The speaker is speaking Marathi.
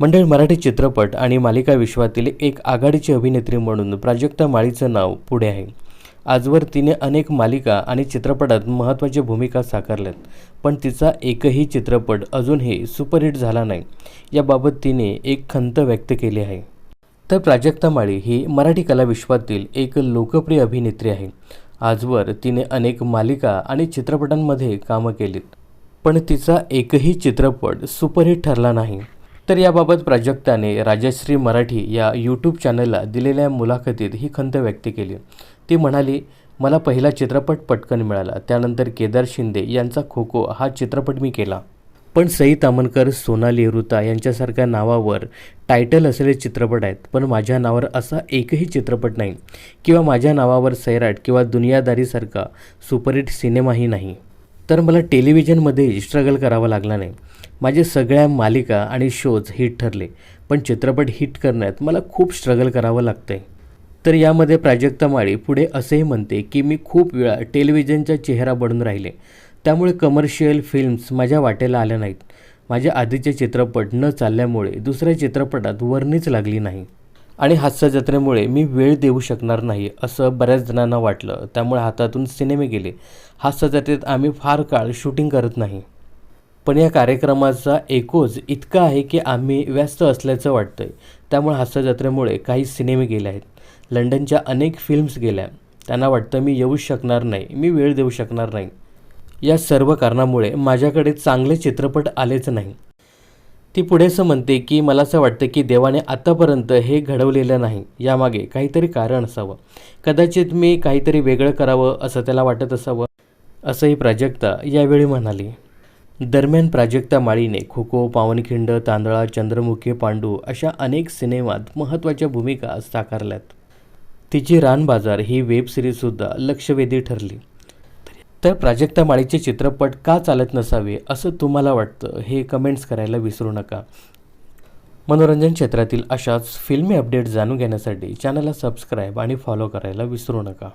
मंडळ मराठी चित्रपट आणि मालिका विश्वातील एक आघाडीची अभिनेत्री म्हणून प्राजक्ता माळीचं नाव पुढे आहे. आजवर तिने अनेक मालिका आणि चित्रपटात महत्त्वाच्या भूमिका साकारल्यात पण तिचा एकही चित्रपट अजूनही सुपरहिट झाला नाही. याबाबत तिने एक खंत व्यक्त केली आहे. तर प्राजक्ता माळी ही मराठी कला विश्वातील एक लोकप्रिय अभिनेत्री आहे. आजवर तिने अनेक मालिका आणि चित्रपटांमध्ये कामं केलीत पण तिचा एकही चित्रपट सुपरहिट ठरला नाही. तर याबाबत प्राजक्ताने राजश्री मराठी या यूट्यूब चॅनलला दिलेल्या मुलाखतीत ही खंत व्यक्त केली. ती म्हणाली मला पहिला चित्रपट पटकन मिळाला. त्यानंतर केदार शिंदे यांचा खो खो हा चित्रपट मी केला. पण सई तामणकर सोनाली ऋता यांच्यासारख्या नावावर टायटल असलेले चित्रपट आहेत. पण माझ्या नावावर असा एकही चित्रपट नाही. किंवा माझ्या नावावर सैराट किंवा दुनियादारीसारखा सुपरहिट सिनेमाही नाही. तर मला टेलिव्हिजनमध्ये स्ट्रगल करावा लागला नाही. माझे सगळ्या मालिका आणि शोज हिट ठरले पण चित्रपट हिट करण्यात मला खूप स्ट्रगल करावं लागतं आहे तर यामध्ये प्राजक्ता माळी पुढे असेही म्हणते की मी खूप वेळा टेलिव्हिजनचा चेहरा बनून राहिले. त्यामुळे कमर्शियल फिल्म्स माझ्या वाटेला आल्या नाहीत. माझ्या आधीचे चित्रपट न चालल्यामुळे दुसऱ्या चित्रपटात वर्णीच लागली नाही. आणि हास्य जत्रेमुळे मी वेळ देऊ शकणार नाही असं बऱ्याच जणांना वाटलं. त्यामुळे हातातून सिनेमे गेले. हास्य जत्रेत आम्ही फार काळ शूटिंग करत नाही. पण या कार्यक्रमाचा एकोज इतका आहे की आम्ही व्यस्त असल्याचं वाटतं आहे त्यामुळे हास्य जत्रेमुळे काही सिनेमे गेले आहेत. लंडनच्या अनेक फिल्म्स गेल्या. त्यांना वाटतं मी येऊ शकणार नाही. मी वेळ देऊ शकणार नाही. या सर्व कारणामुळे माझ्याकडे चांगले चित्रपट आलेच नाही. ती पुढे असं म्हणते की मला असं वाटतं की देवाने आतापर्यंत हे घडवलेलं नाही. यामागे काहीतरी कारण असावं. कदाचित मी काहीतरी वेगळं करावं असं त्याला वाटत असावं असंही प्राजक्ता यावेळी म्हणाली. दरम्यान प्राजक्ता माळीने खो खो पावनखिंड तांदळा चंद्रमुखी पांडू अशा अनेक सिनेमात महत्त्वाच्या भूमिका साकारल्यात. तिची रानबाजार ही वेब सिरीजसुद्धा लक्षवेधी ठरली. तर प्राजक्ता माळीचे चित्रपट का चालत नसावे असं तुम्हाला वाटतं हे कमेंट्स करायला विसरू नका. मनोरंजन क्षेत्रातील अशाच फिल्मी अपडेट जाणून घेण्यासाठी चॅनलला सबस्क्राईब आणि फॉलो करायला विसरू नका.